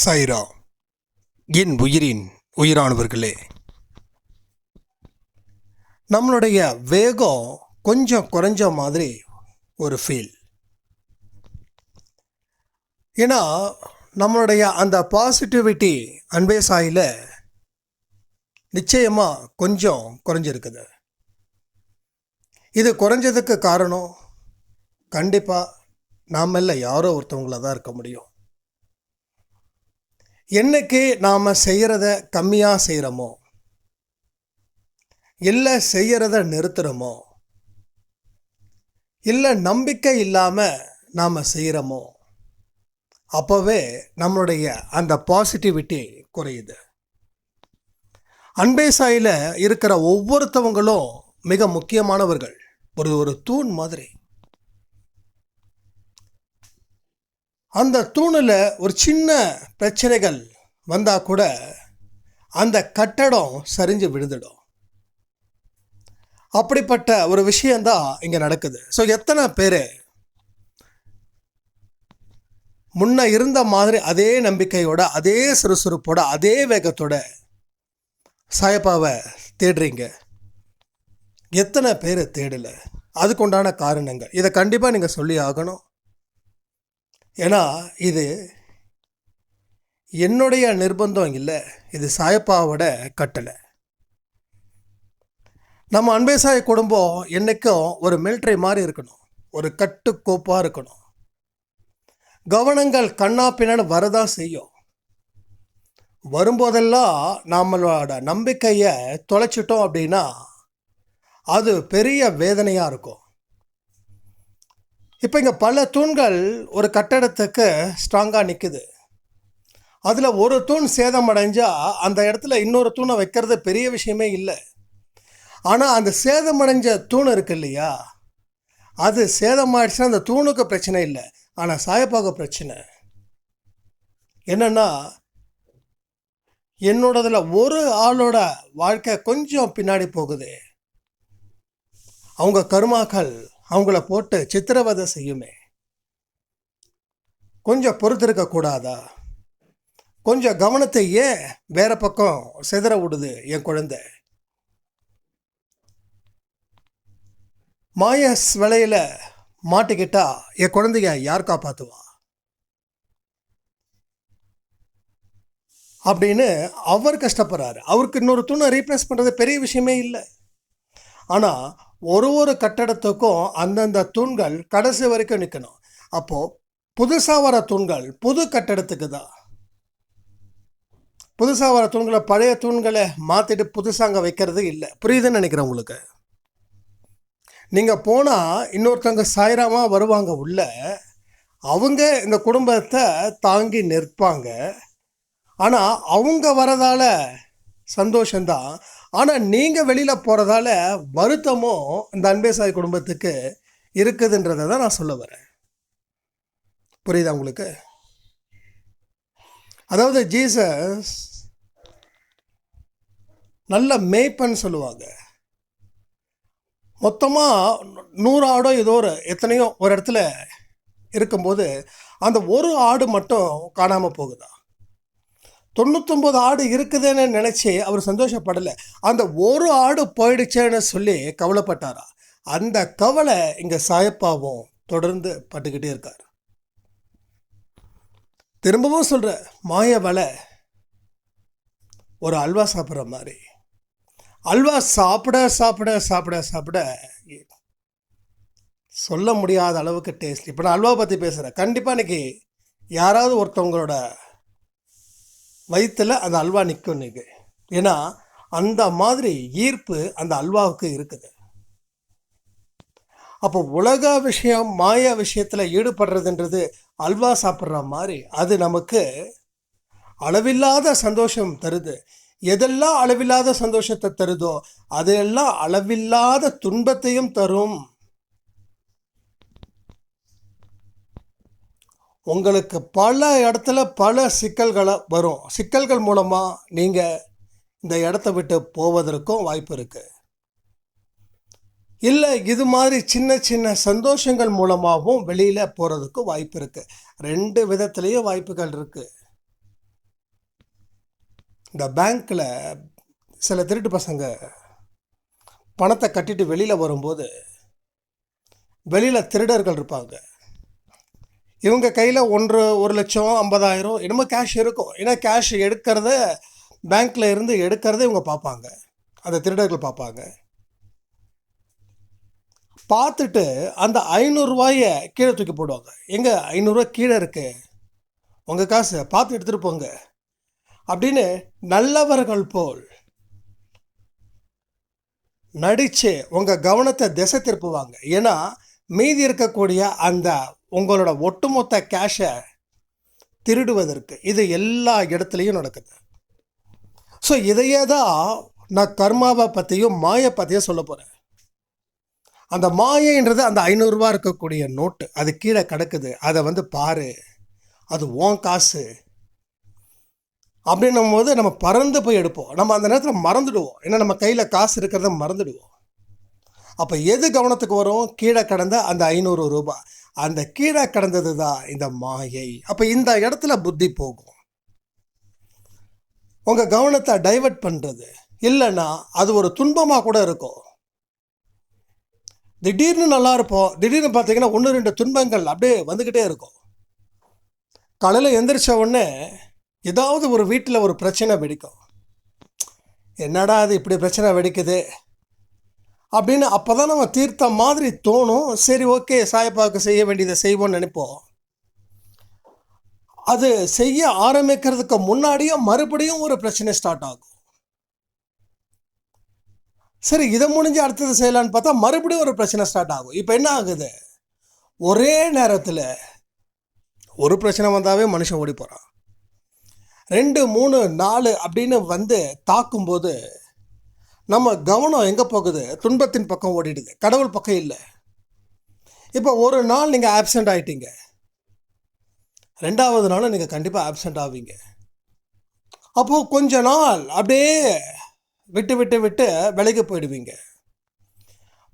சைரா. என் உயிரின் உயிரானவர்களே நம்மளுடைய வேகம் கொஞ்சம் குறைஞ்ச மாதிரி ஒரு ஃபீல் ஏன்னா நம்மளுடைய அந்த பாசிட்டிவிட்டி அன்பே சாயில் நிச்சயமாக கொஞ்சம் குறைஞ்சிருக்குது. இது குறைஞ்சதுக்கு காரணம் கண்டிப்பாக நாமெல்லாம் யாரோ ஒருத்தவங்கள தான் இருக்க முடியும். என்னைக்கு நாம் செய்கிறத கம்மியாக செய்கிறோமோ இல்லை செய்கிறத நிறுத்துகிறோமோ இல்லை நம்பிக்கை இல்லாமல் நாம் செய்கிறோமோ அப்போவே நம்மளுடைய அந்த பாசிட்டிவிட்டி குறையுது. அன்பே சாயில் இருக்கிற ஒவ்வொருத்தவங்களும் மிக முக்கியமானவர்கள். ஒரு ஒரு தூண் மாதிரி. அந்த தூணில் ஒரு சின்ன பிரச்சனைகள் வந்தால் கூட அந்த கட்டடம் சரிஞ்சு விழுந்துடும். அப்படிப்பட்ட ஒரு விஷயந்தான் இங்கே நடக்குது. ஸோ எத்தனை பேர் முன்ன இருந்த மாதிரி அதே நம்பிக்கையோட அதே சுறுசுறுப்போட அதே வேகத்தோட சாயப்பாவை தேடுறீங்க. எத்தனை பேர் தேடலை? அதுக்குண்டான காரணங்கள். இதை கண்டிப்பாக நீங்கள் சொல்லி ஆகணும். ஏன்னா இது என்னுடைய நிர்பந்தம் இல்லை. இது சாயப்பாவோட கட்டளை. நம்ம அன்பேசாய குடும்பம் என்றைக்கும் ஒரு மிலிட்ரி மாதிரி இருக்கணும். ஒரு கட்டுக்கோப்பாக இருக்கணும். கவனங்கள் கண்ணா பின்னான்னு வரதான் செய்யும். வரும்போதெல்லாம் நம்மளோட நம்பிக்கையை தொலைச்சிட்டோம் அப்படின்னா அது பெரிய வேதனையாக இருக்கும். இப்போ இங்கே பல தூண்கள் ஒரு கட்டடத்துக்கு ஸ்ட்ராங்காக நிற்குது அதில் ஒரு தூண் சேதம் அடைஞ்சால் அந்த இடத்துல இன்னொரு தூணை வைக்கிறது பெரிய விஷயமே இல்லை. ஆனால் அந்த சேதமடைஞ்ச தூண் இருக்கு இல்லையா? அது சேதமாயிடுச்சுன்னா அந்த தூணுக்கு பிரச்சனை இல்லை. ஆனால் சாயப்பாக பிரச்சனை. என்னென்னா என்னோடதில் ஒரு ஆளோட வாழ்க்கை கொஞ்சம் பின்னாடி போகுது. அவங்க கருமாக்கள் அவங்கள போட்டு சித்திரவதை செய்யுமே. கொஞ்சம் பொறுத்திருக்க கூடாதா? கொஞ்சம் கவனத்தை ஏன் வேற பக்கம் சிதற விடுது என் குழந்தை? மாயஸ் விலையில மாட்டிக்கிட்டா என் குழந்தைய யார் காப்பாத்துவா? அப்படின்னு அவர் கஷ்டப்படுறாரு. அவருக்கு இன்னொரு துணை ரீப்ளேஸ் பண்ணுறது பெரிய விஷயமே இல்லை. ஆனால் ஒரு ஒரு கட்டடத்துக்கும் அந்தந்த தூண்கள் கடைசி வரைக்கும் நிற்கணும் அப்போது புதுசாக வர தூண்கள் புது கட்டடத்துக்கு தான். புதுசாக வர தூண்களை பழைய தூண்களை மாற்றிட்டு புதுசாக அங்கே வைக்கிறது இல்லை. புரியுதுன்னு நினைக்கிறேன் உங்களுக்கு. நீங்கள் போனால் இன்னொருத்தவங்க சாயிராமாக வருவாங்க உள்ள. அவங்க இந்த குடும்பத்தை தாங்கி நிற்பாங்க. ஆனால் அவங்க வரதால சந்தோஷந்தான் ஆனால் நீங்கள் வெளியில் போகிறதால வருத்தமும் இந்த அன்பேசாய் குடும்பத்துக்கு இருக்குதுன்றதை தான் நான் சொல்ல வரேன். புரியுதா உங்களுக்கு? அதாவது ஜீசஸ் நல்ல மேய்ப்பன்னு சொல்லுவாங்க. மொத்தமாக நூறு ஆடோ ஏதோ ஒரு எத்தனையோ ஒரு இடத்துல இருக்கும்போது அந்த ஒரு ஆடு மட்டும் காணாமல் போகுதா? தொண்ணூத்தொம்பது ஆடு இருக்குதுன்னு நினச்சி அவர் சந்தோஷப்படலை. அந்த ஒரு ஆடு போயிடுச்சேன்னு சொல்லி கவலைப்பட்டாரா? அந்த கவலை இங்கே சாயப்பாவும் தொடர்ந்து பட்டுக்கிட்டே இருக்கார். திரும்பவும் சொல்கிற மாய வலை ஒரு அல்வா சாப்பிட்ற மாதிரி. அல்வா சாப்பிட சாப்பிட சாப்பிட சாப்பிட சொல்ல முடியாத அளவுக்கு டேஸ்ட் இப்போ நான் அல்வா பற்றி பேசுகிறேன் கண்டிப்பாக இன்றைக்கி யாராவது ஒருத்தவங்களோட வயிற்றில் அந்த அல்வா நிற்கும் இன்றைக்கி ஏன்னா அந்த மாதிரி ஈர்ப்பு அந்த அல்வாவுக்கு இருக்குது. அப்போ உலக விஷயம் மாய விஷயத்தில் ஈடுபடுறதுன்றது அல்வா சாப்பிட்ற மாதிரி அது நமக்கு அளவில்லாத சந்தோஷம் தருது. எதெல்லாம் அளவில்லாத சந்தோஷத்தை தருதோ அதெல்லாம் அளவில்லாத துன்பத்தையும் தரும். உங்களுக்கு பல இடத்துல பல சிக்கல்களை வரும். சிக்கல்கள் மூலமாக நீங்கள் இந்த இடத்த விட்டு போவதற்கும் வாய்ப்பு இருக்குது இல்லை இது மாதிரி சின்ன சின்ன சந்தோஷங்கள் மூலமாகவும் வெளியில் போகிறதுக்கும் வாய்ப்பு இருக்குது ரெண்டு விதத்துலேயும் வாய்ப்புகள் இருக்குது இந்த பேங்க்கில் சில திருட்டு பசங்க பணத்தை கட்டிட்டு வெளியில் வரும்போது வெளியில் திருடர்கள் இருப்பாங்க. இவங்க கையில் ஒன்று ஒரு லட்சம் ஐம்பதாயிரம் என்னமோ கேஷ் இருக்கும். ஏன்னா கேஷ் எடுக்கிறத பேங்க்கில் இருந்து எடுக்கிறத இவங்க பார்ப்பாங்க. அந்த திருடர்கள் பார்ப்பாங்க. பார்த்துட்டு அந்த ஐநூறுரூவாயை கீழே தூக்கி போடுவாங்க. எங்கே ஐநூறுரூவா கீழே இருக்கு. உங்கள் காசு பார்த்து எடுத்துகிட்டு போங்க. அப்படின்னு நல்லவர்கள் போல் நடித்து உங்கள் கவனத்தை திசை திருப்புவாங்க. ஏன்னா மீதி இருக்கக்கூடிய அந்த உங்களோட ஒட்டுமொத்த கேஷை திருடுவதற்கு இது எல்லா இடத்துலையும் நடக்குது. ஸோ இதையே தான் நான் கர்மாவை பற்றியும் மாயை பற்றியும் சொல்ல போகிறேன் அந்த மாயைன்றது அந்த ஐநூறுரூவா இருக்கக்கூடிய நோட்டு அது கீழே கிடக்குது. அதை வந்து பாரு. அது ஓன் காசு. அப்படின்னும் போது நம்ம பறந்து போய் எடுப்போம். நம்ம அந்த நேரத்தில் மறந்துடுவோம். ஏன்னா நம்ம கையில் காசு இருக்கிறத மறந்துடுவோம். அப்போ எது கவனத்துக்கு வரும்? கீழே கடந்த அந்த ஐநூறு ரூபாய். அந்த கீழே கடந்தது தான் இந்த மாயை. அப்போ இந்த இடத்துல புத்தி போகும். உங்கள் கவனத்தை டைவர்ட் பண்ணுறது இல்லைன்னா அது ஒரு துன்பமாக கூட இருக்கும். திடீர்னு நல்லா இருப்போம். திடீர்னு பார்த்தீங்கன்னா ஒன்று ரெண்டு துன்பங்கள் அப்படியே வந்துக்கிட்டே இருக்கும். காலையில் எந்திரிச்ச உடனே ஏதாவது ஒரு வீட்டில் ஒரு பிரச்சனை வெடிக்கும். என்னடா அது இப்படி பிரச்சனை வெடிக்குது? அப்படின்னு அப்போ தான் நம்ம தீர்த்த மாதிரி தோணும். சரி ஓகே சாயப்பாவுக்கு செய்ய வேண்டியதை செய்வோம்னு நினைப்போம். அது செய்ய ஆரம்பிக்கிறதுக்கு முன்னாடியே மறுபடியும் ஒரு பிரச்சனை ஸ்டார்ட் ஆகும். சரி இதை முடிஞ்சு அடுத்தது செய்யலான்னு பார்த்தா மறுபடியும் ஒரு பிரச்சனை ஸ்டார்ட் ஆகும். இப்போ என்ன ஆகுது? ஒரே நேரத்தில் ஒரு பிரச்சனை வந்தாவே மனுஷன் ஓடி போகிறான் ரெண்டு மூணு நாலு அப்படின்னு வந்து தாக்கும்போது நம்ம கவனம் எங்கே போகுது? துன்பத்தின் பக்கம் ஓடிடுது. கடவுள் பக்கம் இல்லை. இப்போ ஒரு நாள் நீங்கள் ஆப்சண்ட் ஆகிட்டீங்க ரெண்டாவது நாள் நீங்கள் கண்டிப்பாக ஆப்சண்ட் ஆவீங்க. அப்போது கொஞ்ச நாள் அப்படியே விட்டு விட்டு விட்டு விலைக்கு போயிடுவீங்க.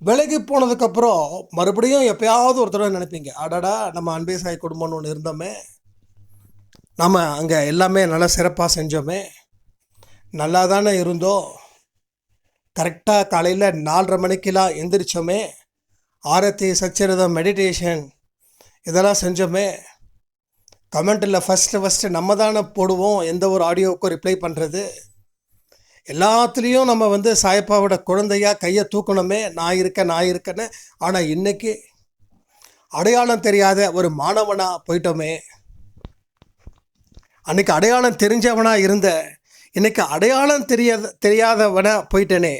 விலகி போனதுக்கப்புறம் மறுபடியும் எப்பயாவது ஒரு தடவை நினைப்பீங்க. அடடா நம்ம அன்பே சாய் குடும்பம்னு ஒன்று இருந்தோமே. நம்ம அங்கே எல்லாமே நல்லா சிறப்பாக செஞ்சோமே. நல்லா தானே இருந்தோம். கரெக்டாக காலையில் நாலரை மணிக்கெலாம் எந்திரிச்சோமே ஆரத்தி சச்சரிதம் மெடிடேஷன் இதெல்லாம் செஞ்சோமே கமெண்ட்டில் ஃபஸ்ட்டு ஃபஸ்ட்டு நம்ம தானே போடுவோம் எந்த ஒரு ஆடியோவுக்கும் ரிப்ளை பண்ணுறது எல்லாத்துலேயும் நம்ம வந்து சாயப்பாவோட குழந்தையாக கையை தூக்கணுமே நான் இருக்கேன் நான் இருக்கேன்னு ஆனால் இன்றைக்கி அடையாளம் தெரியாத ஒரு மாணவனாக போயிட்டோமே. அன்றைக்கி அடையாளம் தெரிஞ்சவனாக இருந்த எனக்கு அடையாளம் தெரியாத தெரியாதவன போயிட்டேனே.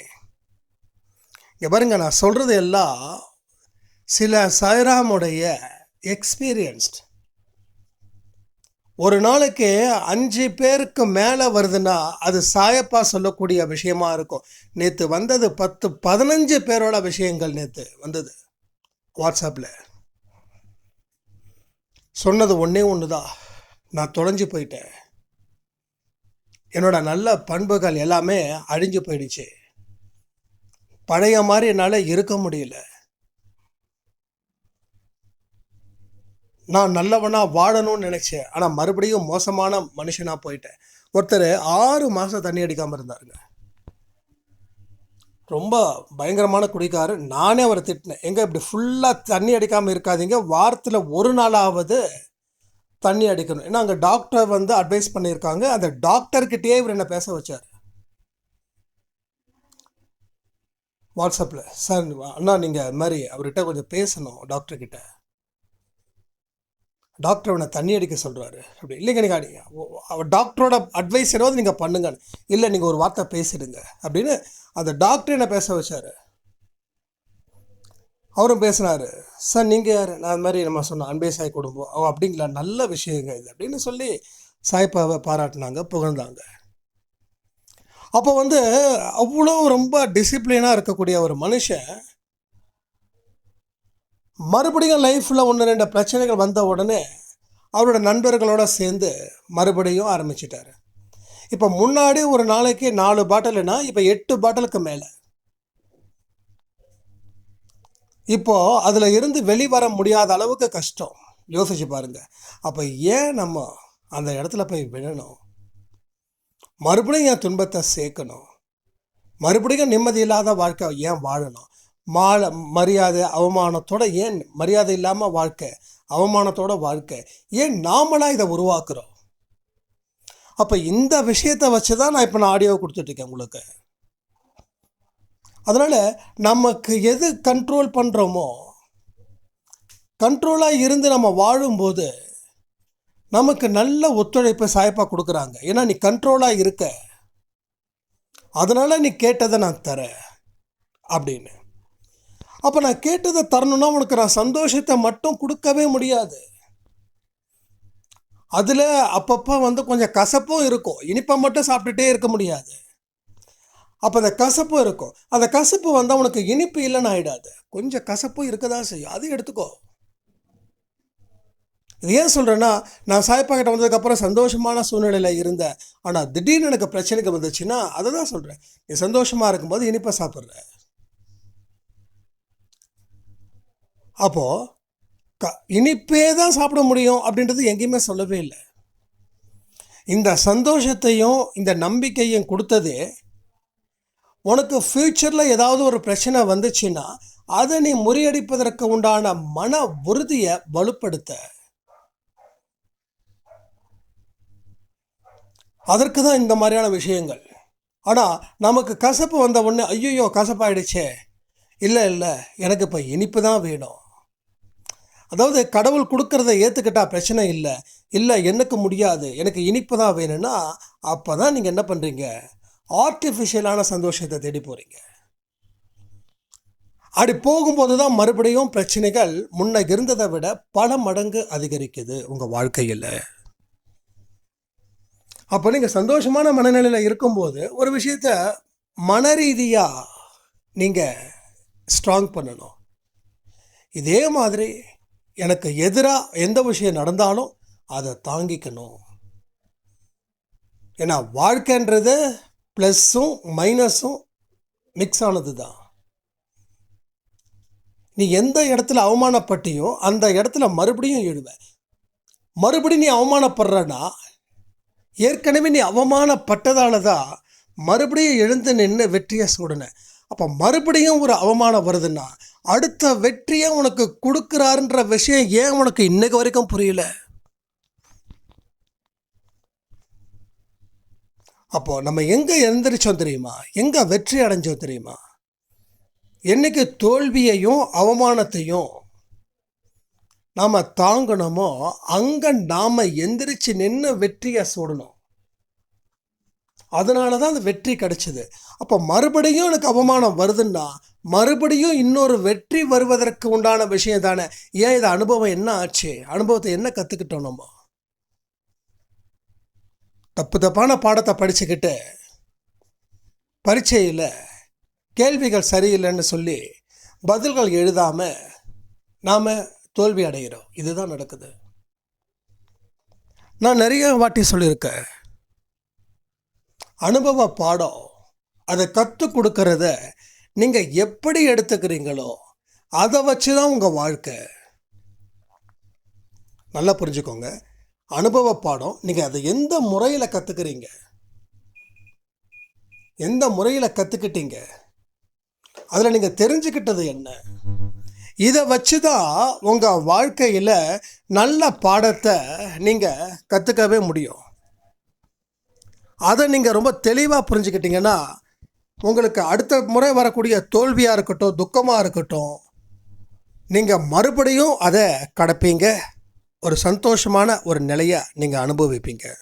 இங்கே பாருங்க நான் சொல்கிறது எல்லாம் சில சாய்ராமுடைய எக்ஸ்பீரியன்ஸ்ட் ஒரு நாளைக்கு அஞ்சு பேருக்கு மேலே வருதுன்னா அது சாயப்பா சொல்லக்கூடிய விஷயமா இருக்கும். நேற்று வந்தது பத்து பதினஞ்சு பேரோட விஷயங்கள் நேற்று வந்தது வாட்ஸ்அப்பில் சொன்னது ஒன்றே ஒன்று தான் நான் தொலைஞ்சு போயிட்டேன். என்னோடய நல்ல பண்புகள் எல்லாமே அழிஞ்சு போயிடுச்சு. பழைய மாதிரி என்னால் இருக்க முடியல. நான் நல்லவனாக வாழணும்னு நினச்சேன். ஆனால் மறுபடியும் மோசமான மனுஷனாக போயிட்டேன். ஒருத்தர் ஆறு மாதம் தண்ணி அடிக்காமல் இருந்தாருங்க. ரொம்ப பயங்கரமான குடிக்காரு நானே அவரை திட்டினேன். எங்கே இப்படி ஃபுல்லாக தண்ணி அடிக்காமல் இருக்காதீங்க. வாரத்தில் ஒரு நாளாவது தண்ணி அடிக்கணும். ஏன்னா அங்கே டாக்டர் வந்து அட்வைஸ் பண்ணியிருக்காங்க. அந்த டாக்டர்கிட்டயே இவர் என்ன பேச வச்சார்? வாட்ஸ்அப்பில் சார் அண்ணா நீங்கள் இது மாதிரி அவர்கிட்ட கொஞ்சம் பேசணும் டாக்டர்கிட்ட டாக்டர் அவனை தண்ணி அடிக்க சொல்கிறாரு அப்படி. இல்லைங்க நீங்கள் அடி அவர் டாக்டரோட அட்வைஸ் ஏதாவது நீங்கள் பண்ணுங்க இல்லை நீங்கள் ஒரு வார்த்தை பேசிடுங்க. அப்படின்னு அந்த டாக்டர் என்ன பேச வச்சார்? அவரும் பேசினார் சார் நீங்கள் யார்? நான் அது மாதிரி நம்ம சொன்னோம் அன்பே சாய் குடும்பம். அவன் அப்படிங்களா? நல்ல விஷயங்க இது. அப்படின்னு சொல்லி சாய்ப்பாவை பாராட்டினாங்க புகழ்ந்தாங்க. அப்போ வந்து அவ்வளோ ரொம்ப டிசிப்ளினாக இருக்கக்கூடிய ஒரு மனுஷன் மறுபடியும் லைஃப்பில் ஒன்று ரெண்டு பிரச்சனைகள் வந்த உடனே அவரோட நண்பர்களோட சேர்ந்து மறுபடியும் ஆரம்பிச்சிட்டாரு. இப்போ முன்னாடி ஒரு நாளைக்கு நாலு பாட்டில்னா இப்போ எட்டு பாட்டிலுக்கு மேலே. இப்போது அதில் இருந்து வெளிவர முடியாத அளவுக்கு கஷ்டம். யோசிச்சு பாருங்கள் அப்போ ஏன் நம்ம அந்த இடத்துல போய் விழணும்? மறுபடியும் என் துன்பத்தை சேர்க்கணும். மறுபடியும் நிம்மதி இல்லாத வாழ்க்கை ஏன் வாழணும்? மால மரியாதை அவமானத்தோட ஏன் மரியாதை இல்லாமல் வாழ்க்கை அவமானத்தோட வாழ்க்கை ஏன் நாமளாக இதை உருவாக்குறோம்? அப்போ இந்த விஷயத்தை வச்சு தான் நான் இப்போ நான் ஆடியோ கொடுத்துட்ருக்கேன் உங்களுக்கு. அதனால் நமக்கு எது கண்ட்ரோல் பண்ணுறோமோ கண்ட்ரோலாக இருந்து நம்ம வாழும்போது நமக்கு நல்ல ஒத்துழைப்பு சாய்ப்பாக கொடுக்குறாங்க. ஏன்னா நீ கண்ட்ரோலாக இருக்க. அதனால் நீ கேட்டதை நான் தரேன் அப்படின்னு. அப்போ நான் கேட்டதை தரணும்னா உனக்கு நான் சந்தோஷத்தை மட்டும் கொடுக்கவே முடியாது. அதில் அப்பப்போ வந்து கொஞ்சம் கசப்பும் இருக்கும். இனிப்பை மட்டும் சாப்பிட்டுட்டே இருக்க முடியாது. அப்போ அந்த கசப்பு இருக்கும். அந்த கசப்பு வந்தால் உனக்கு இனிப்பு இல்லைன்னு ஆகிடாது கொஞ்சம் கசப்பும் இருக்க தான் செய்யும். அது எடுத்துக்கோ. இது ஏன் சொல்கிறேன்னா நான் சாய்ப்பாக்கிட்ட வந்ததுக்கப்புறம் சந்தோஷமான சூழ்நிலையில் இருந்தேன். ஆனால் திடீர்னு எனக்கு பிரச்சனைக்கு வந்துச்சுன்னா அதை தான் சொல்கிறேன் நீ சந்தோஷமாக இருக்கும்போது இனிப்பை சாப்பிட்ற. அப்போது க இனிப்பே தான் சாப்பிட முடியும் அப்படின்றது எங்கேயுமே சொல்லவே இல்லை. இந்த சந்தோஷத்தையும் இந்த நம்பிக்கையும் கொடுத்ததே உனக்கு ஃப்யூச்சரில் ஏதாவது ஒரு பிரச்சனை வந்துச்சுன்னா அதை நீ முறியடிப்பதற்கு உண்டான மன உறுதியை வலுப்படுத்த. அதற்கு தான் இந்த மாதிரியான விஷயங்கள். ஆனால் நமக்கு கசப்பு வந்த உடனே ஐயோ கசப்பாயிடுச்சே. இல்லை இல்லை எனக்கு இப்போ இனிப்பு தான் வேணும். அதாவது கடவுள் கொடுக்கறத ஏற்றுக்கிட்டா பிரச்சனை இல்லை. இல்லை எனக்கு முடியாது. எனக்கு இனிப்பு தான் வேணும்னா அப்போ தான் நீங்கள் என்ன பண்ணுறீங்க ஆர்டிஃபிஷியலான சந்தோஷத்தை தேடி போகிறீங்க அப்படி போகும்போது தான் மறுபடியும் பிரச்சனைகள் முன்ன இருந்ததை விட பல மடங்கு அதிகரிக்குது உங்கள் வாழ்க்கையில். அப்போ நீங்கள் சந்தோஷமான மனநிலையில் இருக்கும்போது ஒரு விஷயத்த மன ரீதியாக நீங்கள் ஸ்ட்ராங் பண்ணணும். இதே மாதிரி எனக்கு எதிராக எந்த விஷயம் நடந்தாலும் அதை தாங்கிக்கணும். ஏன்னா வாழ்க்கைன்றது ப்ளஸ்ஸும் மைனஸும் மிக்ஸ் ஆனது தான் நீ எந்த இடத்துல அவமானப்பட்டியோ அந்த இடத்துல மறுபடியும் எழுவ. மறுபடியும் நீ அவமானப்படுறனா? ஏற்கனவே நீ அவமானப்பட்டதால தான் மறுபடியும் எழுந்து நின்று வெற்றியை சூடின. அப்போ மறுபடியும் ஒரு அவமானம் வருதுன்னா அடுத்த வெற்றியை உனக்கு கொடுக்குறாருன்ற விஷயம் ஏன் உனக்கு இன்னைக்கு வரைக்கும் புரியல? அப்போது நம்ம எங்கே எந்திரிச்சோம் தெரியுமா? எங்கே வெற்றி அடைஞ்சோம் தெரியுமா? என்னைக்கு தோல்வியையும் அவமானத்தையும் நாம் தாங்கணுமோ அங்கே நாம் எந்திரிச்சு நின்று வெற்றியை சூடணும். அதனால தான் அந்த வெற்றி கிடைச்சிது. அப்போ மறுபடியும் எனக்கு அவமானம் வருதுன்னா மறுபடியும் இன்னொரு வெற்றி வருவதற்கு உண்டான விஷயம் தானே? ஏன் இது அனுபவம் என்ன ஆச்சு? அனுபவத்தை என்ன கற்றுக்கிட்டோம் நம்ம? தப்பு தப்பான பாடத்தை படிச்சுக்கிட்டு பரீட்சையில் கேள்விகள் சரியில்லைன்னு சொல்லி பதில்கள் எழுதாமல் நாம் தோல்வி அடைகிறோம். இதுதான் நடக்குது. நான் நிறைய வாட்டி சொல்லியிருக்கேன். அனுபவ பாடம் அதை கற்றுக் கொடுக்கறத நீங்கள் எப்படி எடுத்துக்கிறீங்களோ அதை வச்சு தான் உங்கள் வாழ்க்கை. நல்லா புரிஞ்சுக்கோங்க. அனுபவ பாடம் நீங்கள் அதை எந்த முறையில் கற்றுக்கிறீங்க எந்த முறையில் கற்றுக்கிட்டீங்க அதில் நீங்கள் தெரிஞ்சுக்கிட்டது என்ன? இதை வச்சு தான் உங்கள் வாழ்க்கையில் நல்ல பாடத்தை நீங்கள் கற்றுக்கவே முடியும். அதை நீங்கள் ரொம்ப தெளிவாக புரிஞ்சுக்கிட்டீங்கன்னா உங்களுக்கு அடுத்த முறை வரக்கூடிய தோல்வியாக இருக்கட்டும் துக்கமாக இருக்கட்டும் நீங்கள் மறுபடியும் அதை கடப்பீங்க. ஒரு சந்தோஷமான ஒரு நிலையை நீங்கள் அனுபவிப்பீங்க.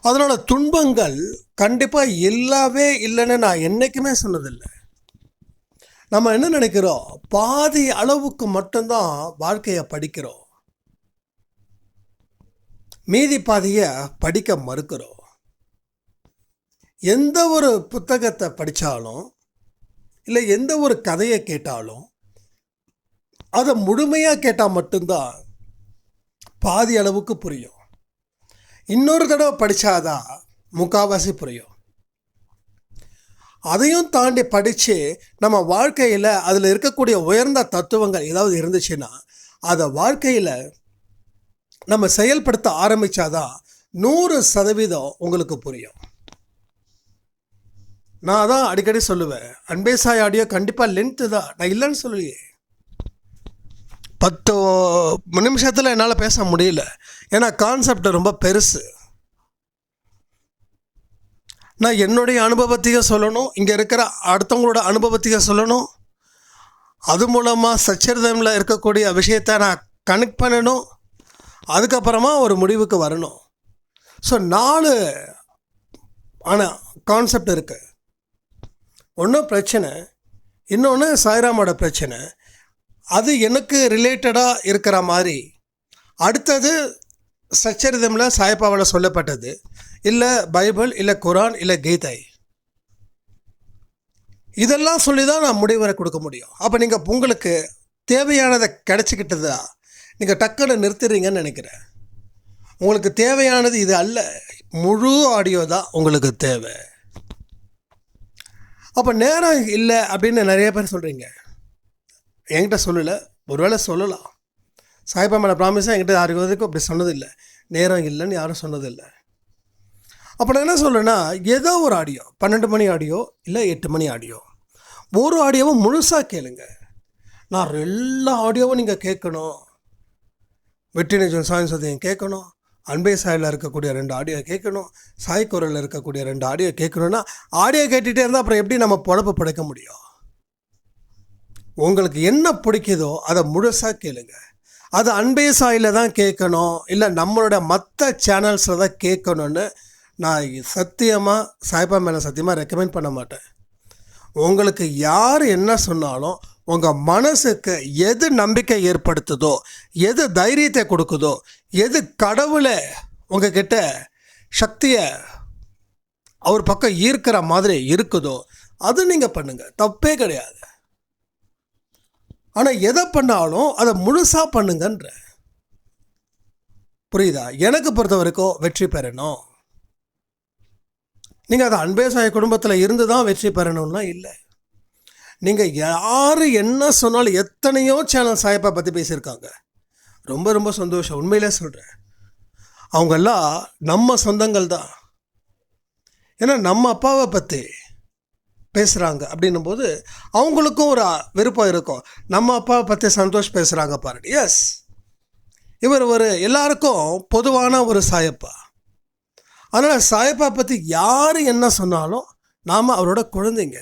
அதனால் துன்பங்கள் கண்டிப்பாக இல்லாவே இல்லைன்னு நான் என்றைக்குமே சொன்னதில்லை. நம்ம என்ன நினைக்கிறோம்? பாதி அளவுக்கு மட்டும்தான் வாழ்க்கையை படிக்கிறோம். மீதி பாதியை படிக்க மறுக்கிறோம். எந்த ஒரு புத்தகத்தை படித்தாலும் இல்லை எந்த ஒரு கதையை கேட்டாலும் அதை முழுமையாக கேட்டால் மட்டும்தான் பாதி அளவுக்கு புரியும். இன்னொரு தடவை படித்தாதான் முக்காவாசி புரியும். அதையும் தாண்டி படித்து நம்ம வாழ்க்கையில் அதில் இருக்கக்கூடிய உயர்ந்த தத்துவங்கள் ஏதாவது இருந்துச்சுன்னா அதை வாழ்க்கையில் நம்ம செயல்படுத்த ஆரம்பித்தாதான் நூறு சதவீதம் உங்களுக்கு புரியும். நான் தான் அடிக்கடி சொல்லுவேன் அன்பேசாய் ஆடியோ கண்டிப்பாக லென்த்து தான். நான் இல்லைன்னு சொல்லலையே. பத்து நிமிஷத்தில் என்னால் பேச முடியல. ஏன்னா கான்செப்ட் ரொம்ப பெருசு. நான் என்னுடைய அனுபவத்தையும் சொல்லணும். இங்கே இருக்கிற அடுத்தவங்களோட அனுபவத்தையும் சொல்லணும். அது மூலமாக சச்சரிதமில் இருக்கக்கூடிய விஷயத்தை நான் கனெக்ட் பண்ணணும். அதுக்கப்புறமா ஒரு முடிவுக்கு வரணும். ஸோ நாலு ஆனால் கான்செப்ட் இருக்குது ஒன்றும் பிரச்சனை இன்னொன்று சாய்ராமோட பிரச்சனை. அது எனக்கு ரிலேட்டடாக இருக்கிற மாதிரி. அடுத்தது சச்சரிதமில் சாய்பாவில் சொல்லப்பட்டது. இல்லை பைபிள் இல்லை குரான் இல்லை கீதை. இதெல்லாம் சொல்லி தான் நான் முடிவரை கொடுக்க முடியும். அப்போ நீங்கள் உங்களுக்கு தேவையானதை கிடச்சிக்கிட்டதா? நீங்கள் டக்குன்னு நிறுத்துறீங்கன்னு நினைக்கிறேன். உங்களுக்கு தேவையானது இது அல்ல. முழு ஆடியோ தான் உங்களுக்கு தேவை. அப்போ நேரம் இல்லை அப்படின்னு நிறைய பேர் சொல்கிறீங்க என்கிட்ட சொல்லலை. ஒருவேளை சொல்லலாம். சாய்பா மேலே ப்ராமிஸாக என்கிட்ட யாருக்கு வரைக்கும் அப்படி சொன்னதில்லை. நேரம் இல்லைன்னு யாரும் சொன்னதில்லை. அப்போ நான் என்ன சொல்கிறேன்னா ஏதோ ஒரு ஆடியோ பன்னெண்டு மணி ஆடியோ இல்லை எட்டு மணி ஆடியோ ஒரு ஆடியோவும் முழுசாக கேளுங்க. நான் எல்லா ஆடியோவும் நீங்கள் கேட்கணும். வெற்றி நிஜம் சாய் சதயம் கேட்கணும். அன்பே சாயில் இருக்கக்கூடிய ரெண்டு ஆடியோ கேட்கணும். சாய் குரலில் இருக்கக்கூடிய ரெண்டு ஆடியோ கேட்கணுன்னா ஆடியோ கேட்டுகிட்டே இருந்தால் அப்புறம் எப்படி நம்ம பொழப்பு படைக்க முடியும்? உங்களுக்கு என்ன பிடிக்குதோ அதை முழுசாக கேளுங்க. அது அன்பே சாயில் தான் கேட்கணும். இல்லை நம்மளோட மற்ற சேனல்ஸில் தான் கேட்கணும்னு நான் சத்தியமாக சாய்பா மேலே சத்தியமாக ரெக்கமெண்ட் பண்ண மாட்டேன். உங்களுக்கு யார் என்ன சொன்னாலும் உங்கள் மனசுக்கு எது நம்பிக்கை ஏற்படுத்துதோ எது தைரியத்தை கொடுக்குதோ எது கடவுளை உங்ககிட்ட சக்தியை அவர் பக்கம் ஈர்க்கிற மாதிரி இருக்குதோ அது நீங்கள் பண்ணுங்கள் தப்பே கிடையாது. ஆனால் எதை பண்ணாலும் அதை முழுசாக பண்ணுங்கன்ற. புரியுதா? எனக்கு பொறுத்த வரைக்கும் வெற்றி பெறணும். நீங்கள் அதை அன்பேசாய குடும்பத்தில் இருந்து தான் வெற்றி பெறணும்னா இல்லை. நீங்கள் யார் என்ன சொன்னாலும் எத்தனையோ சேனல் சாயப்பா பற்றி பேசியிருக்காங்க. ரொம்ப ரொம்ப சந்தோஷம். உண்மையிலே சொல்கிறேன் அவங்கெல்லாம் நம்ம சொந்தங்கள் தான் ஏன்னா நம்ம அப்பாவை பற்றி பேசுகிறாங்க அப்படின்னும் போது அவங்களுக்கும் ஒரு விருப்பம் இருக்கும். நம்ம அப்பாவை பற்றி சந்தோஷ் பேசுகிறாங்க பாருங்க. எஸ் இவர் ஒரு எல்லாருக்கும் பொதுவான ஒரு சாயப்பா. அதனால் சாயப்பா பற்றி யார் என்ன சொன்னாலும் நாம் அவரோட குழந்தைங்க.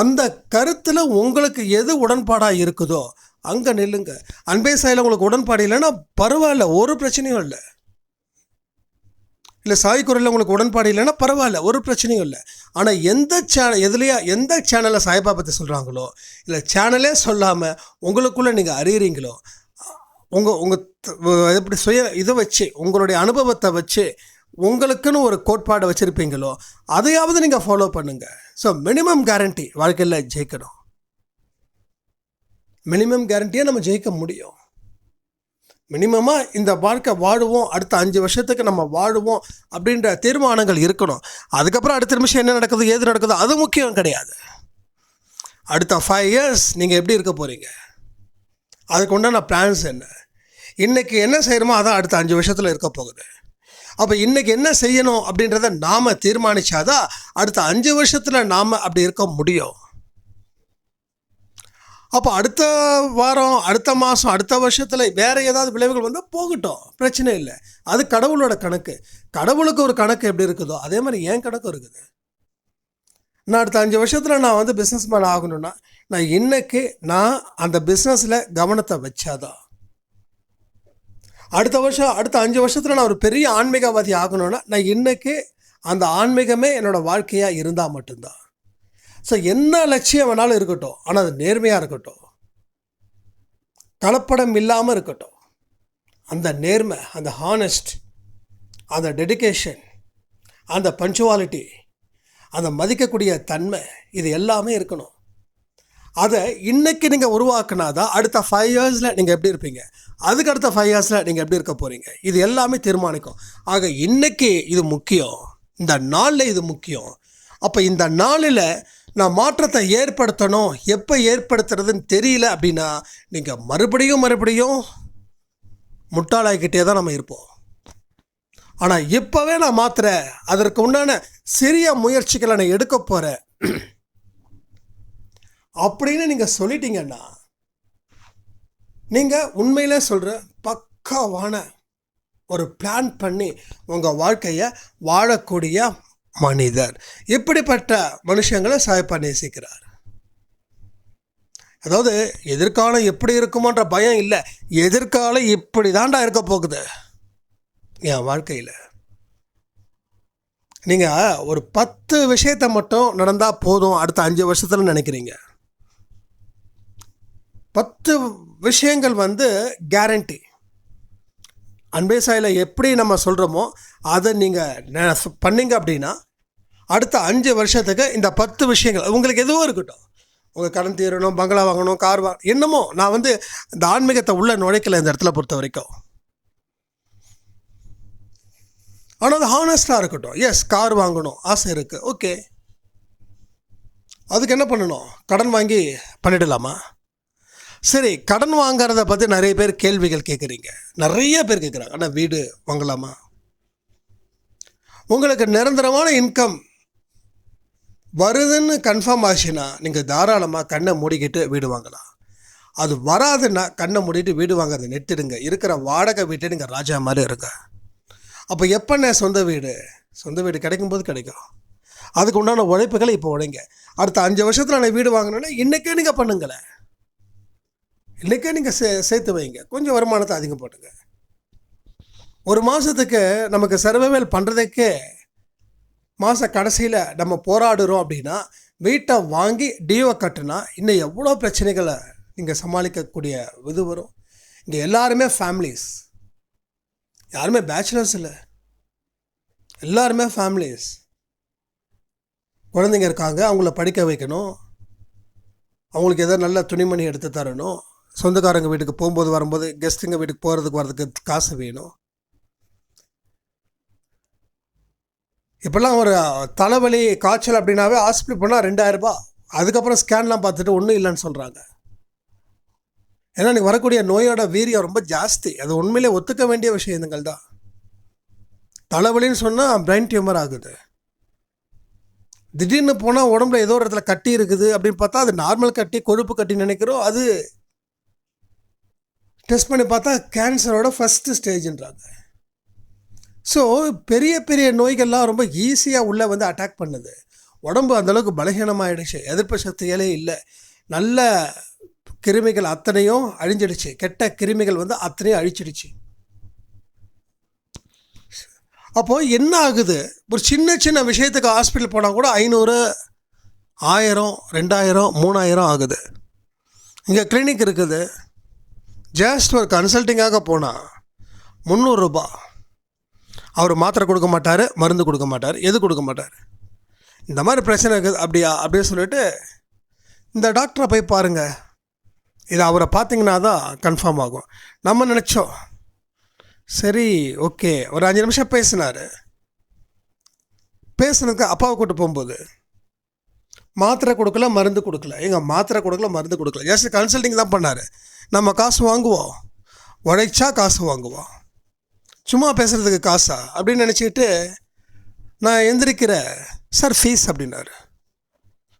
அந்த கருத்தில் உங்களுக்கு எது உடன்பாடாக இருக்குதோ அங்கே நில்லுங்க. அன்பே சாயில் உங்களுக்கு உடன்பாடு இல்லைன்னா பரவாயில்ல ஒரு பிரச்சனையும் இல்லை. இல்லை சாய் குரலில் உங்களுக்கு உடன்பாடு இல்லைன்னா பரவாயில்ல ஒரு பிரச்சனையும் இல்லை. ஆனால் எந்த சேனல் எதுலையா எந்த சேனலில் சாய்பா பற்றி சொல்கிறாங்களோ இல்லை சேனலே சொல்லாமல் உங்களுக்குள்ளே நீங்கள் அறியறீங்களோ உங்கள் உங்கள் எப்படி சுய இதை வச்சு உங்களுடைய அனுபவத்தை வச்சு உங்களுக்குன்னு ஒரு கோட்பாடை வச்சுருப்பீங்களோ அதையாவது நீங்கள் ஃபாலோ பண்ணுங்கள் ஸோ மினிமம் கேரண்டி வாழ்க்கையில் ஜெயிக்கணும். மினிமம் கேரண்டியாக நம்ம ஜெயிக்க முடியும். மினிமமாக இந்த வாழ்க்கை வாழுவோம் அடுத்த அஞ்சு வருஷத்துக்கு நம்ம வாழுவோம் அப்படின்ற தீர்மானங்கள் இருக்கணும். அதுக்கப்புறம் அடுத்த நிமிஷம் என்ன நடக்குது ஏது நடக்குதோ அது முக்கியம் கிடையாது. அடுத்த ஃபைவ் இயர்ஸ் நீங்கள் எப்படி இருக்க போகிறீங்க அதுக்கு உண்டான பிளான்ஸ் என்ன? இன்றைக்கி என்ன செய்கிறோமோ அதான் அடுத்த அஞ்சு வருஷத்தில் இருக்க போகுது. அப்போ இன்றைக்கி என்ன செய்யணும் அப்படின்றத நாம் தீர்மானித்தாதான் அடுத்த அஞ்சு வருஷத்தில் நாம் அப்படி இருக்க முடியும். அப்போ அடுத்த வாரம் அடுத்த மாதம் அடுத்த வருஷத்தில் வேறு ஏதாவது விளைவுகள் வந்தால் போகட்டும். பிரச்சனை இல்லை. அது கடவுளோட கணக்கு. கடவுளுக்கு ஒரு கணக்கு எப்படி இருக்குதோ அதே மாதிரி என் கணக்கும் இருக்குது. நான் அடுத்த அஞ்சு வருஷத்தில் நான் வந்து பிஸ்னஸ் மேன் ஆகணும்னா நான் இன்னைக்கு நான் அந்த பிஸ்னஸில் கவனத்தை வச்சாதான். அடுத்த வருஷம் அடுத்த அஞ்சு வருஷத்தில் நான் ஒரு பெரிய ஆன்மீகவாதி ஆகணும்னா நான் இன்னைக்கு அந்த ஆன்மீகமே என்னோடய வாழ்க்கையாக இருந்தால் மட்டும்தான். ஸோ என்ன லட்சியம் வேணாலும் இருக்கட்டும் ஆனால் அது நேர்மையாக இருக்கட்டும். கலப்படம் இல்லாமல் இருக்கட்டும். அந்த நேர்மை அந்த ஹானஸ்ட் அந்த டெடிகேஷன் அந்த பஞ்சுவாலிட்டி அந்த மதிக்கக்கூடிய தன்மை இது எல்லாமே இருக்கணும். அதை இன்றைக்கி நீங்கள் உருவாக்குனாதான் அடுத்த ஃபைவ் இயர்ஸில் நீங்கள் எப்படி இருப்பீங்க? அதுக்கு அடுத்த ஃபைவ் இயர்ஸில் நீங்கள் எப்படி இருக்க போகிறீங்க இது எல்லாமே தீர்மானிக்கும். ஆக இன்றைக்கி இது முக்கியம். இந்த நாளில் இது முக்கியம். அப்போ இந்த நாளில் நான் மாற்றத்தை ஏற்படுத்தணும் எப்போ ஏற்படுத்துறதுன்னு தெரியல அப்படின்னா நீங்கள் மறுபடியும் மறுபடியும் முட்டாளாகிக்கிட்டே தான் நம்ம இருப்போம். ஆனால் இப்போவே நான் மாத்துறேன். அதற்கு உண்டான சிறிய முயற்சிகளை நான் எடுக்க போகிறேன் அப்படின்னு நீங்கள் சொல்லிட்டீங்கன்னா நீங்கள் உண்மையிலே சொல்கிற பக்காவான ஒரு பிளான் பண்ணி உங்கள் வாழ்க்கையை வாழக்கூடிய மனிதர். இப்படிப்பட்ட மனுஷங்களை சாய்ப்பா நேசிக்கிறார்? அதாவது எதிர்காலம் எப்படி இருக்குமோன்ற பயம் இல்லை. எதிர்காலம் இப்படி தாண்டா இருக்க போகுது. என் வாழ்க்கையில். நீங்கள் ஒரு பத்து விஷயத்தை மட்டும் நடந்தால் போதும் அடுத்த அஞ்சு வருஷத்தில் நினைக்கிறீங்க. பத்து விஷயங்கள் வந்து கேரண்டி அன்பே சாயில் எப்படி நம்ம சொல்கிறோமோ அதை நீங்கள் பண்ணீங்க அப்படின்னா அடுத்த அஞ்சு வருஷத்துக்கு இந்த பத்து விஷயங்கள் உங்களுக்கு எதுவும் இருக்கட்டும். உங்கள் கடன் தீரணும் பங்களா வாங்கணும் கார் வாங்கணும் என்னமோ நான் வந்து இந்த ஆன்மீகத்தை உள்ளே நுழைக்கல இந்த இடத்துல பொறுத்த வரைக்கும். ஆனால் அது ஹானஸ்டாக இருக்கட்டும். எஸ் கார் வாங்கணும் ஆசை இருக்குது ஓகே அதுக்கு என்ன பண்ணணும்? கடன் வாங்கி பண்ணிடலாமா? சரி கடன் வாங்குறத பற்றி நிறைய பேர் கேள்விகள் கேட்குறீங்க நிறைய பேர் கேட்குறாங்க ஆனால் வீடு வாங்கலாமா? உங்களுக்கு நிரந்தரமான இன்கம் வருதுன்னு கன்ஃபார்ம் ஆச்சுன்னா நீங்கள் தாராளமாக கண்ணை மூடிக்கிட்டு வீடு வாங்கலாம். அது வராதுன்னா கண்ணை மூடிட்டு வீடு வாங்குறதை நெட்டுடுங்க இருக்கிற வாடகை வீட்டை நீங்கள் ராஜா மாதிரி இருங்க. அப்போ எப்பண்ணே சொந்த வீடு? சொந்த வீடு கிடைக்கும்போது கிடைக்கும். அதுக்கு உண்டான உழைப்புகளை இப்போ உழைங்க அடுத்த அஞ்சு வருஷத்தில் நான் வீடு வாங்கினேன்னா இன்றைக்கே நீங்கள் பண்ணுங்களேன். இன்றைக்கே நீங்கள் சே சேர்த்து வைங்க. கொஞ்சம் வருமானத்தை அதிகம் போட்டுங்க. ஒரு மாதத்துக்கு நமக்கு சர்வைவல் பண்ணுறதுக்கே மாத கடைசியில் நம்ம போராடுறோம் அப்படின்னா வீட்டை வாங்கி டியூவை கட்டுனா இன்னும் எவ்வளோ பிரச்சனைகளை நீங்கள் சமாளிக்கக்கூடிய இது வரும். இங்கே எல்லாருமே ஃபேமிலிஸ் யாருமே பேச்சுலர்ஸ் இல்லை. எல்லாருமே ஃபேமிலிஸ் குழந்தைங்க இருக்காங்க அவங்கள படிக்க வைக்கணும். அவங்களுக்கு எதாவது நல்ல துணிமணி எடுத்து தரணும். சொந்தக்காரங்க வீட்டுக்கு போகும்போது வரும்போது கெஸ்ட்டுங்க வீட்டுக்கு போகிறதுக்கு வரதுக்கு காசு வேணும். இப்போல்லாம் ஒரு தலைவலி காய்ச்சல் அப்படின்னாவே ஹாஸ்பிட்டல் போனால் ரெண்டாயிரரூபா அதுக்கப்புறம் ஸ்கேன்லாம் பார்த்துட்டு ஒன்றும் இல்லைன்னு சொல்கிறாங்க ஏன்னா நீ வரக்கூடிய நோயோட வீரியம் ரொம்ப ஜாஸ்தி. அது உண்மையிலே ஒத்துக்க வேண்டிய விஷயங்கள் தான். தலைவலின்னு சொன்னால் பிரைன் டியூமர் ஆகுது. திடீர்னு போனால் உடம்புல ஏதோ ஒரு இடத்துல கட்டி இருக்குது அப்படின்னு பார்த்தா அது நார்மல் கட்டி கொழுப்பு கட்டி நினைக்கிறோம். அது டெஸ்ட் பண்ணி பார்த்தா கேன்சரோட ஃபஸ்ட்டு ஸ்டேஜ்ன்றாங்க ஸோ பெரிய பெரிய நோய்கள்லாம் ரொம்ப ஈஸியாக உள்ளே வந்து அட்டாக் பண்ணுது. உடம்பு அந்தளவுக்கு பலகீனமாகிடுச்சு எதிர்ப்பு சக்திகளே இல்லை. நல்ல கிருமிகள் அத்தனையும் அழிஞ்சிடுச்சு. கெட்ட கிருமிகள் வந்து அத்தனையும் அழிச்சிடுச்சு. அப்போது என்ன ஆகுது? ஒரு சின்ன சின்ன விஷயத்துக்கு ஹாஸ்பிட்டல் போனால் கூட ஐநூறு ஆயிரம் ரெண்டாயிரம் மூணாயிரம் ஆகுது. இங்கே கிளினிக் இருக்குது. ஜஸ்ட் ஒரு கன்சல்ட்டிங்காக போனால் முந்நூறுரூபா அவர் மாத்திரை கொடுக்க மாட்டார் மருந்து கொடுக்க மாட்டார் எது கொடுக்க மாட்டார். இந்த மாதிரி பிரச்சனை இருக்குது அப்படியா? அப்படின்னு சொல்லிட்டு இந்த டாக்டரை போய் பாருங்கள் இதை அவரை பார்த்தீங்கன்னா தான் கன்ஃபார்ம் ஆகும். நம்ம நினச்சோம். சரி ஓகே ஒரு அஞ்சு நிமிஷம் பேசினார். பேசுனதுக்கு அப்பாவை கூட்டு போகும்போது மாத்திரை கொடுக்கல மருந்து கொடுக்கல. எங்கள் மாத்திரை கொடுக்கல மருந்து கொடுக்கல. ஜஸ்ட் கன்சல்டிங் தான் பண்ணார். நம்ம காசு வாங்குவோம். உழைச்சா காசு வாங்குவோம். சும்மா பேசுகிறதுக்கு காசா? அப்படின்னு நினச்சிக்கிட்டு நான் எந்திரிக்கிற சார் ஃபீஸ் அப்படின்னாரு.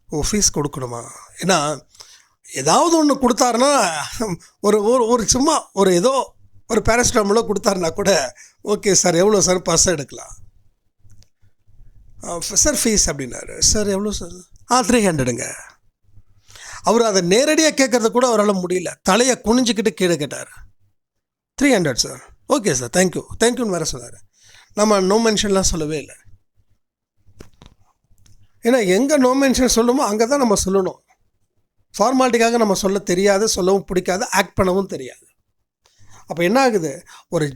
ஓ ஃபீஸ் கொடுக்கணுமா? ஏன்னா ஏதாவது ஒன்று கொடுத்தாருன்னா ஒரு ஒரு ஒரு சும்மா ஒரு ஏதோ ஒரு பேராசிட்டாமலோ கொடுத்தாருனா கூட ஓகே சார் எவ்வளோ சார்? பர்ஸ் எடுக்கலாம். சார் ஃபீஸ் அப்படின்னாரு. சார் எவ்வளோ சார்? ஆ த்ரீ ஹண்ட்ரடுங்க அவர் அதை நேரடியாக கேட்குறது கூட அவரால் முடியல. தலையை குனிஞ்சிக்கிட்டு கீழே கேட்டார். Three hundred sir okay sir thank you தேங்க்யூன்னு வேறு சொன்னார். நம்ம நோ மென்ஷன்லாம் சொல்லவே இல்லை. ஏன்னா எங்கே நோ மென்ஷன் சொல்லுமோ அங்கே தான் நம்ம சொல்லணும். ஃபார்மாலிட்டிக்காக நம்ம சொல்ல தெரியாது சொல்லவும் பிடிக்காது ஆக்ட் பண்ணவும் தெரியாது. அப்போ என்ன ஆகுது? ஒரு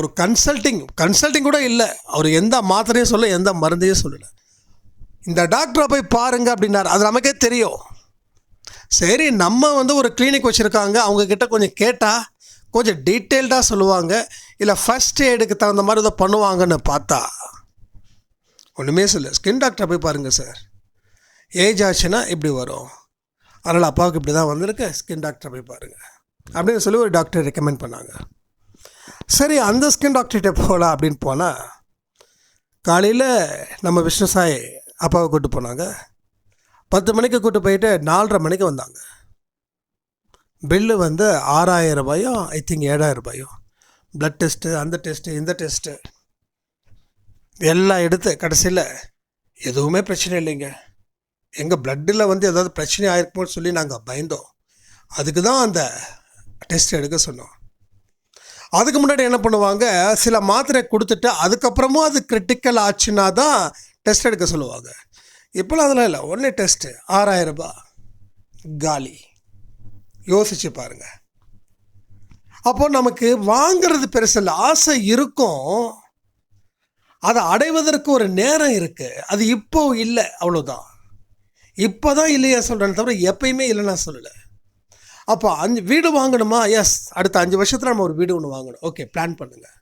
ஒரு கன்சல்ட்டிங் கன்சல்ட்டிங் கூட இல்லை. அவர் எந்த மாத்திரையும் சொல்ல எந்த மருந்தையும் சொல்லலை. இந்த டாக்டரை போய் பாருங்க அப்படின்னாரு. அது நமக்கே தெரியும். சரி நம்ம வந்து ஒரு கிளினிக் வச்சுருக்காங்க. அவங்கக்கிட்ட கொஞ்சம் கேட்டால் கொஞ்சம் டீட்டெயில்டாக சொல்லுவாங்க. இல்லை ஃபஸ்ட் எய்டுக்கு தகுந்த மாதிரி இதை பண்ணுவாங்கன்னு பார்த்தா. ஒன்றுமே சொல்ல ஸ்கின் டாக்டரை போய் பாருங்கள் சார் ஏஜ் ஆச்சுன்னா இப்படி வரும். அதனால் அப்பாவுக்கு இப்படி தான் வந்திருக்கு. ஸ்கின் டாக்டரை போய் பாருங்கள் அப்படின்னு சொல்லி ஒரு டாக்டர் ரெக்கமெண்ட் பண்ணாங்க. சரி அந்த ஸ்கின் டாக்டர்கிட்ட போகலாம் அப்படின்னு போனால் காலையில் நம்ம விஷ்ணு சாய் அப்பாவை கூப்பிட்டு போனாங்க. பத்து மணிக்கு கூட்டு போயிட்டு நாலரை மணிக்கு வந்தாங்க. பில்லு வந்து ஆறாயிரம் ரூபாயோ ஐ திங்க் ஏழாயிரம் ரூபாயோ ப்ளட் டெஸ்ட்டு அந்த டெஸ்ட்டு இந்த டெஸ்ட்டு எல்லாம் எடுத்து கடைசியில் எதுவுமே பிரச்சனை இல்லைங்க. எங்கள் பிளட்டில் வந்து ஏதாவது பிரச்சனை ஆயிருக்குமோன்னு சொல்லி நாங்கள் பயந்தோம். அதுக்கு தான் அந்த டெஸ்ட் எடுக்க சொன்னோம். அதுக்கு முன்னாடி என்ன பண்ணுவாங்க சில மாத்திரை கொடுத்துட்டு அதுக்கப்புறமும் அது கிரிட்டிக்கல் ஆச்சுன்னா தான் டெஸ்ட் எடுக்க சொல்லுவாங்க. இப்போலாம் அதெல்லாம் இல்லை. ஒன்லி டெஸ்ட்டு ஆறாயிரம் ரூபாய். காலி. யோசிச்சு பாருங்க. அப்போ நமக்கு வாங்கிறது பெருசில் ஆசை இருக்கும். அதை அடைவதற்கு ஒரு நேரம் இருக்குது அது இப்போ இல்லை. அவ்வளோதான் இப்போ தான் இல்லையா சொல்கிறேன் தவிர எப்பயுமே இல்லைன்னா நான் சொல்லலை. அப்போ அஞ்சு வீடு வாங்கணுமா? எஸ் அடுத்த அஞ்சு வருஷத்தில் நம்ம ஒரு வீடு ஒன்று வாங்கணும். ஓகே பிளான் பண்ணுங்கள்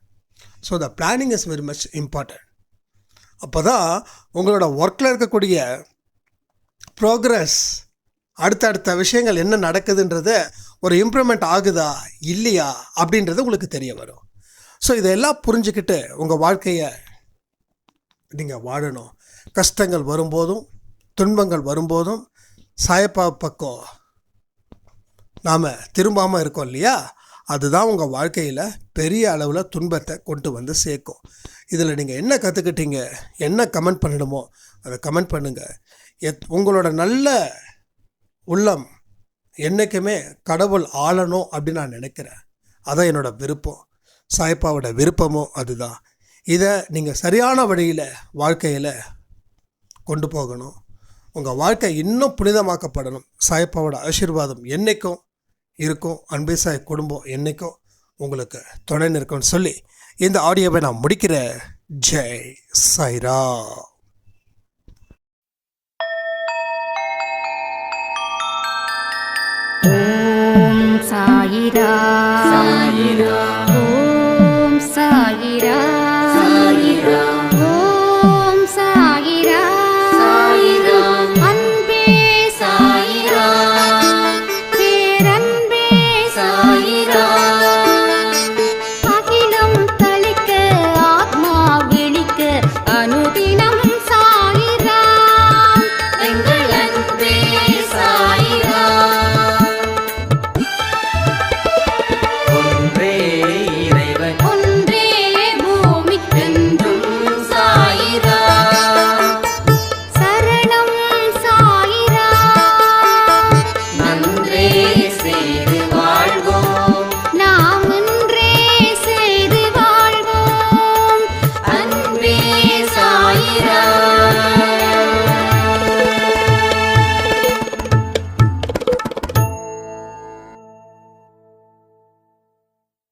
so the planning is very much important அப்போ தான் உங்களோட ஒர்க்கில் இருக்கக்கூடிய ப்ரோக்ரஸ் அடுத்தடுத்த விஷயங்கள் என்ன நடக்குதுன்றத ஒரு இம்ப்ரூவ்மெண்ட் ஆகுதா இல்லையா அப்படின்றது உங்களுக்கு தெரிய வரும். ஸோ இதெல்லாம் புரிஞ்சுக்கிட்டு உங்கள் வாழ்க்கையை நீங்கள் வாழணும். கஷ்டங்கள் வரும்போதும் துன்பங்கள் வரும்போதும் சாயப்பா பக்கம் நாம் திரும்பாமல் இருக்கோம் இல்லையா? அதுதான் உங்கள் வாழ்க்கையில் பெரிய அளவில் துன்பத்தை கொண்டு வந்து சேர்க்கும். இதில் நீங்கள் என்ன கற்றுக்கிட்டீங்க என்ன கமெண்ட் பண்ணணுமோ அதை கமெண்ட் பண்ணுங்கள் எத் உங்களோட நல்ல உள்ளம் என்றைக்குமே கடவுள் ஆளணும் அப்படின்னு நான் நினைக்கிறேன். அதான் என்னோட விருப்பம். சாய்ப்பாவோட விருப்பமும் அதுதான். இதை நீங்கள் சரியான வழியில் வாழ்க்கையில் கொண்டு போகணும். உங்கள் வாழ்க்கை இன்னும் புனிதமாக்கப்படணும். சாய்ப்பாவோட ஆசீர்வாதம் என்றைக்கும் இருக்கும். அன்பே சாய் குடும்பம் என்றைக்கும் உங்களுக்கு துணை நிற்கும்னு சொல்லி இந்த ஆடியோவை நான் முடிக்கிறேன் ஜெய் சாய்ரா ஓம் சாயிரா. சாயிரா.